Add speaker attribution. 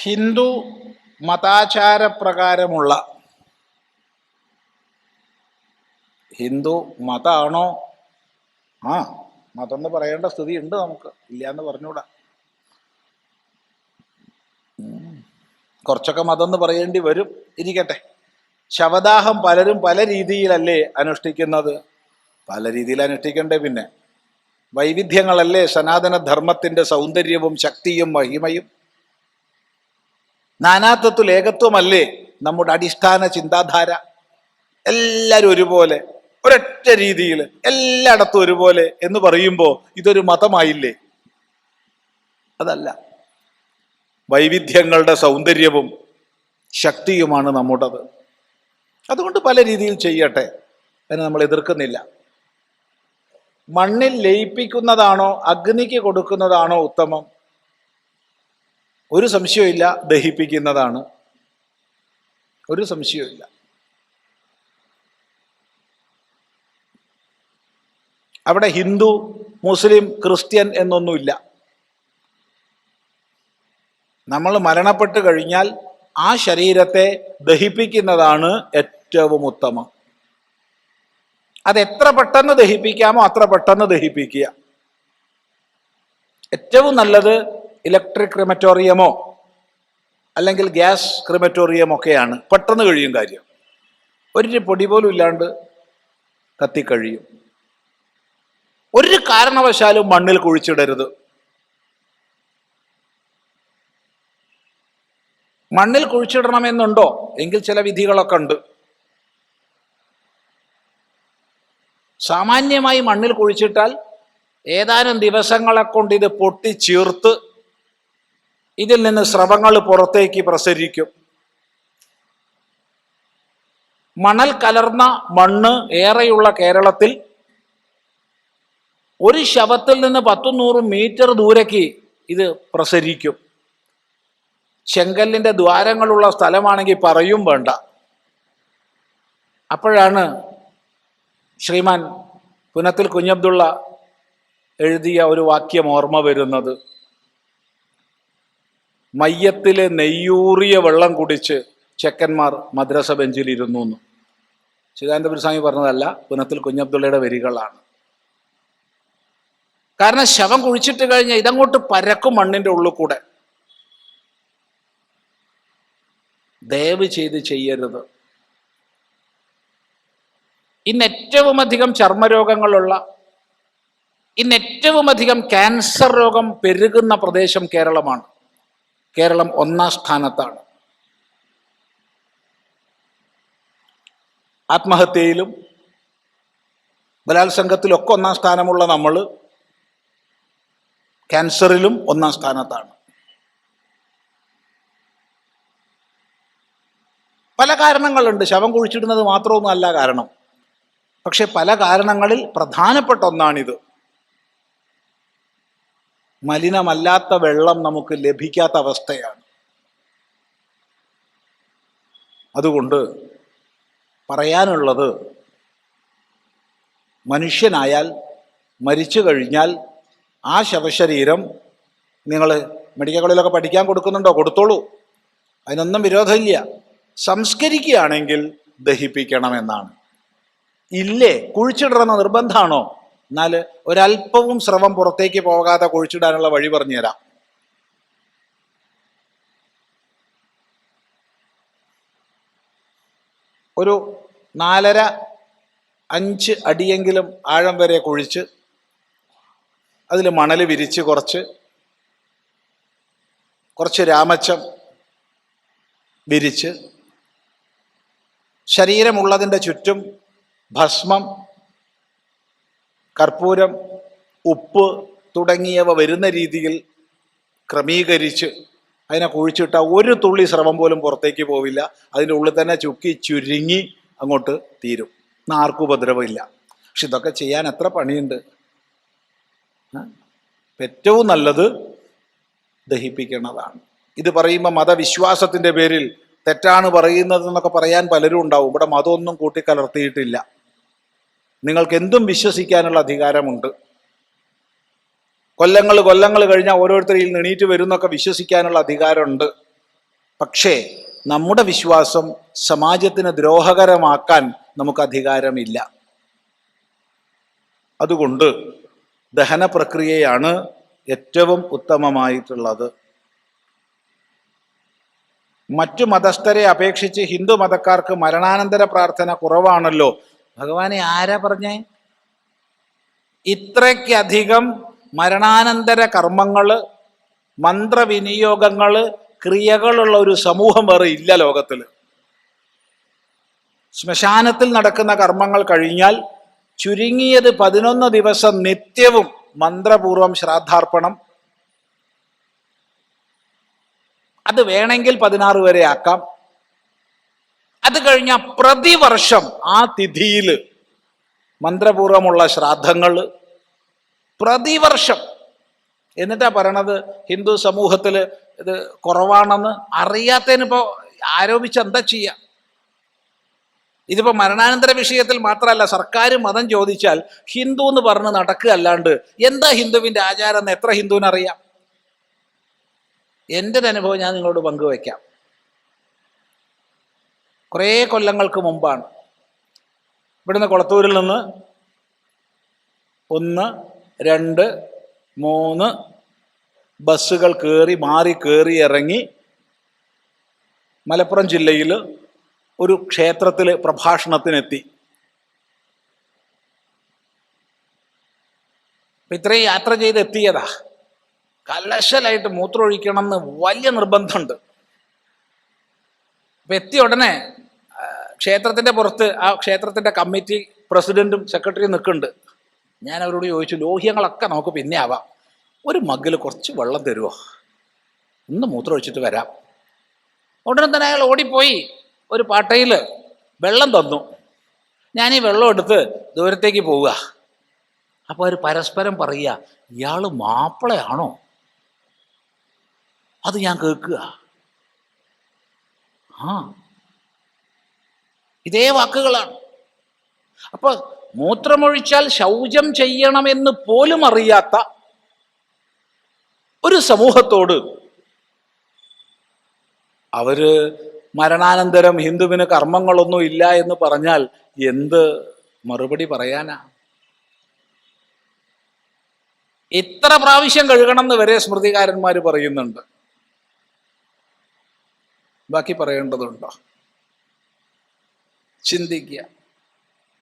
Speaker 1: ഹിന്ദു മതാചാരപ്രകാരമുള്ള ഹിന്ദു മതമാണോ ആ മതം എന്ന് പറയേണ്ട സ്ഥിതി ഉണ്ട് നമുക്ക്. ഇല്ല എന്ന് പറഞ്ഞുകൂടാ കുറച്ചൊക്കെ മതം എന്ന് പറയേണ്ടി വരും. ഇരിക്കട്ടെ. ശവദാഹം പലരും പല രീതിയിലല്ലേ അനുഷ്ഠിക്കുന്നത്? പല രീതിയിൽ അനുഷ്ഠിക്കണ്ടേ പിന്നെ? വൈവിധ്യങ്ങളല്ലേ സനാതനധർമ്മത്തിന്റെ സൗന്ദര്യവും ശക്തിയും മഹിമയും? നാനാത്വത്തിൽ ഏകത്വമല്ലേ നമ്മുടെ അടിസ്ഥാന ചിന്താധാര? എല്ലാവരും ഒരുപോലെ ഒരൊറ്റ രീതിയിൽ എല്ലായിടത്തും ഒരുപോലെ എന്ന് പറയുമ്പോൾ ഇതൊരു മതമായില്ലേ? അതല്ല. വൈവിധ്യങ്ങളുടെ സൗന്ദര്യവും ശക്തിയുമാണ് നമ്മുടേത്. അതുകൊണ്ട് പല രീതിയിൽ ചെയ്യട്ടെ അതിനെ നമ്മൾ എതിർക്കുന്നില്ല. മണ്ണിൽ ലയിപ്പിക്കുന്നതാണോ അഗ്നിക്ക് കൊടുക്കുന്നതാണോ ഉത്തമം? ഒരു സംശയമില്ല ദഹിപ്പിക്കുന്നതാണ്. ഒരു സംശയമില്ല അവിടെ ഹിന്ദു മുസ്ലിം ക്രിസ്ത്യൻ എന്നൊന്നുമില്ല. നമ്മൾ മരണപ്പെട്ട് കഴിഞ്ഞാൽ ആ ശരീരത്തെ ദഹിപ്പിക്കുന്നതാണ് ഏറ്റവും ഉത്തമം. അത് എത്ര പെട്ടെന്ന് ദഹിപ്പിക്കാമോ അത്ര പെട്ടെന്ന് ദഹിപ്പിക്കുക. ഏറ്റവും നല്ലത് ഇലക്ട്രിക് ക്രിമറ്റോറിയമോ അല്ലെങ്കിൽ ഗ്യാസ് ക്രിമറ്റോറിയമോ ഒക്കെയാണ് പെട്ടെന്ന് കഴിയും കാര്യം. ഒരു പൊടി പോലും ഇല്ലാണ്ട് കത്തിക്കഴിയും. ഒരു കാരണവശാലും മണ്ണിൽ കുഴിച്ചിടരുത്. മണ്ണിൽ കുഴിച്ചിടണമെന്നുണ്ടോ? എങ്കിൽ ചില വിധികളൊക്കെ ഉണ്ട്. സാമാന്യമായി മണ്ണിൽ കുഴിച്ചിട്ടാൽ ഏതാനും ദിവസങ്ങളെ കൊണ്ട് ഇത് പൊട്ടി ചീർത്ത് ഇതിൽ നിന്ന് സ്രവങ്ങൾ പുറത്തേക്ക് പ്രസരിക്കും. മണൽ കലർന്ന മണ്ണ് ഏറെയുള്ള കേരളത്തിൽ ഒരു ശവത്തിൽ നിന്ന് പത്തും നൂറും മീറ്റർ ദൂരേക്ക് ഇത് പ്രസരിക്കും. ചെങ്കല്ലിന്റെ ദ്വാരങ്ങളുള്ള സ്ഥലമാണെങ്കിൽ പറയും വേണ്ട. അപ്പോഴാണ് ശ്രീമാൻ പുനത്തിൽ കുഞ്ഞബ്ദുള്ള എഴുതിയ ഒരു വാക്യം ഓർമ്മ വരുന്നത്. മയ്യത്തിലെ നെയ്യൂറിയ വെള്ളം കുടിച്ച് ചെക്കന്മാർ മദ്രസ ബെഞ്ചിൽ ഇരുന്നു എന്ന്. ചിദാനന്ദപുര സ്വാമി പറഞ്ഞതല്ല പുനത്തിൽ കുഞ്ഞബ്ദുള്ളയുടെ വരികളാണ്. കാരണം ശവം കുഴിച്ചിട്ട് കഴിഞ്ഞാൽ ഇതങ്ങോട്ട് പരക്കും മണ്ണിന്റെ ഉള്ളിൽ കൂടെ. ദയവ് ചെയ്ത് ചെയ്യരുത്. ഇന്ന് ഏറ്റവും അധികം ചർമ്മരോഗങ്ങളുള്ള ഇന്ന് ഏറ്റവും അധികം ക്യാൻസർ രോഗം പെരുകുന്ന പ്രദേശം കേരളമാണ്. കേരളം ഒന്നാം സ്ഥാനത്താണ്. ആത്മഹത്യയിലും ബലാത്സംഗത്തിലൊക്കെ ഒന്നാം സ്ഥാനമുള്ള നമ്മൾ ക്യാൻസറിലും ഒന്നാം സ്ഥാനത്താണ്. പല കാരണങ്ങളുണ്ട്. ശവം കുഴിച്ചിടുന്നത് മാത്രമൊന്നും അല്ല കാരണം. പക്ഷെ പല കാരണങ്ങളിൽ പ്രധാനപ്പെട്ട ഒന്നാണിത്. മലിനമല്ലാത്ത വെള്ളം നമുക്ക് ലഭിക്കാത്ത അവസ്ഥയാണ്. അതുകൊണ്ട് പറയാനുള്ളത് മനുഷ്യനായാൽ മരിച്ചു കഴിഞ്ഞാൽ ആ ശവശരീരം നിങ്ങൾ മെഡിക്കൽ കോളേജിലൊക്കെ പഠിക്കാൻ കൊടുക്കുന്നുണ്ടോ? കൊടുത്തോളൂ. അതിനൊന്നും വിരോധമില്ല. സംസ്കരിക്കുകയാണെങ്കിൽ ദഹിപ്പിക്കണമെന്നാണ്. ഇല്ലേ? കുഴിച്ചിടണമെന്ന നിർബന്ധമാണോ എന്നാൽ ഒരല്പവും സ്രവം പുറത്തേക്ക് പോകാതെ കുഴിച്ചിടാനുള്ള വഴി പറഞ്ഞുതരാം ഒരു നാലര അഞ്ച് അടിയെങ്കിലും ആഴം വരെ കുഴിച്ച് അതിൽ മണൽ വിരിച്ച് കുറച്ച് കുറച്ച് രാമച്ചം വിരിച്ച് ശരീരമുള്ളതിന്റെ ചുറ്റും ഭസ്മം കർപ്പൂരം ഉപ്പ് തുടങ്ങിയവ വരുന്ന രീതിയിൽ ക്രമീകരിച്ച് അതിനെ കുഴിച്ചിട്ട ഒരു തുള്ളി സ്രവം പോലും പുറത്തേക്ക് പോവില്ല. അതിന്റെ ഉള്ളിൽ തന്നെ ചുക്കി ചുരുങ്ങി അങ്ങോട്ട് തീരും. ആർക്കും ഉപദ്രവമില്ല. പക്ഷെ ഇതൊക്കെ ചെയ്യാൻ എത്ര പണിയുണ്ട്? ഏറ്റവും നല്ലത് ദഹിപ്പിക്കുന്നതാണ് ഇത് പറയുമ്പോൾ മതവിശ്വാസത്തിന്റെ പേരിൽ തെറ്റാണ് പറയുന്നത് എന്നൊക്കെ പറയാൻ പലരും ഉണ്ടാവും. ഇവിടെ മതമൊന്നും കൂട്ടിക്കലർത്തിയിട്ടില്ല. നിങ്ങൾക്ക് എന്തും വിശ്വസിക്കാനുള്ള അധികാരമുണ്ട്. കൊല്ലങ്ങൾ കൊല്ലങ്ങൾ കഴിഞ്ഞാൽ ഓരോരുത്തരിൽ എണീറ്റ് വരുന്നൊക്കെ വിശ്വസിക്കാനുള്ള അധികാരമുണ്ട്. പക്ഷേ നമ്മുടെ വിശ്വാസം സമാജത്തിന് ദ്രോഹകരമാക്കാൻ നമുക്ക് അധികാരമില്ല. അതുകൊണ്ട് ദഹന പ്രക്രിയയാണ് ഏറ്റവും ഉത്തമമായിട്ടുള്ളത്. മറ്റു മതസ്ഥരെ അപേക്ഷിച്ച് ഹിന്ദു മതക്കാർക്ക് മരണാനന്തര പ്രാർത്ഥന കുറവാണല്ലോ. ഭഗവാനെ ആരാ പറഞ്ഞേ? ഇത്രയ്ക്കധികം മരണാനന്തര കർമ്മങ്ങൾ മന്ത്രവിനിയോഗങ്ങൾ ക്രിയകളുള്ള ഒരു സമൂഹം വേറെ ഇല്ല ലോകത്തിൽ ശ്മശാനത്തിൽ നടക്കുന്ന കർമ്മങ്ങൾ കഴിഞ്ഞാൽ ചുരുങ്ങിയത് പതിനൊന്ന് ദിവസം നിത്യവും മന്ത്രപൂർവം ശ്രാദ്ധാർപ്പണം. അത് വേണമെങ്കിൽ പതിനാറ് വരെ ആക്കാം. അത് കഴിഞ്ഞ പ്രതിവർഷം ആ തിഥിയിൽ മന്ത്രപൂർവമുള്ള ശ്രാദ്ധങ്ങൾ പ്രതിവർഷം. എന്നിട്ടാ പറയണത് ഹിന്ദു സമൂഹത്തിൽ ഇത് കുറവാണെന്ന് അറിയാത്തതിനിപ്പോ ആരോപിച്ച് എന്താ ചെയ്യാ? ഇതിപ്പോ മരണാനന്തര വിഷയത്തിൽ മാത്രമല്ല സർക്കാർ മതം ചോദിച്ചാൽ ഹിന്ദു എന്ന് പറഞ്ഞ് നടക്കുക അല്ലാണ്ട് എന്താ ഹിന്ദുവിന്റെ ആചാരം എന്ന് എത്ര ഹിന്ദുവിനറിയാം? എന്റെ ഒരു അനുഭവം ഞാൻ നിങ്ങളോട് പങ്കുവയ്ക്കാം. കുറേ കൊല്ലങ്ങൾക്ക് മുമ്പാണ്. ഇവിടുന്ന് കൊളത്തൂരിൽ നിന്ന് ഒന്ന് രണ്ട് മൂന്ന് ബസ്സുകൾ കയറി മാറി കയറി ഇറങ്ങി മലപ്പുറം ജില്ലയിൽ ഒരു ക്ഷേത്രത്തിൽ പ്രഭാഷണത്തിനെത്തി. ഇത്രയും യാത്ര ചെയ്ത് എത്തിയതാ കലശലായിട്ട് മൂത്രമൊഴിക്കണം എന്ന് വലിയ നിർബന്ധമുണ്ട്. അപ്പൊ എത്തിയ ഉടനെ ക്ഷേത്രത്തിന്റെ പുറത്ത് ആ ക്ഷേത്രത്തിന്റെ കമ്മിറ്റി പ്രസിഡന്റും സെക്രട്ടറിയും നിൽക്കുന്നുണ്ട്. ഞാൻ അവരോട് ചോദിച്ചു ലോഹ്യങ്ങളൊക്കെ നമുക്ക് പിന്നെ ആവാം. ഒരു മഗ്ഗിൽ കുറച്ച് വെള്ളം തരുമോ ഒന്ന് മൂത്രം ഒഴിച്ചിട്ട് വരാം. ഉടനെ തന്നെ അയാൾ ഓടിപ്പോയി. ഒരു പാട്ടയിൽ വെള്ളം തന്നു. ഞാൻ ഈ വെള്ളം എടുത്ത് ദൂരത്തേക്ക് പോവുക. അപ്പോൾ അവർ പരസ്പരം പറയുക ഇയാൾ മാപ്പിളയാണോ? അത് ഞാൻ കേൾക്കുക. ആ. ഇതേ വാക്കുകളാണ്. അപ്പൊ മൂത്രമൊഴിച്ചാൽ ശൗചം ചെയ്യണമെന്ന് പോലും അറിയാത്ത ഒരു സമൂഹത്തോട് അവർ മരണാനന്തരം ഹിന്ദുവിന് കർമ്മങ്ങളൊന്നും ഇല്ല എന്ന് പറഞ്ഞാൽ എന്ത് മറുപടി പറയാനാ? ഇത്ര പ്രാവശ്യം കഴുകണം എന്ന് വരെ സ്മൃതികാരന്മാർ പറയുന്നുണ്ട്. ബാക്കി പറയേണ്ടതുണ്ടോ? ചിന്തിക്കുക.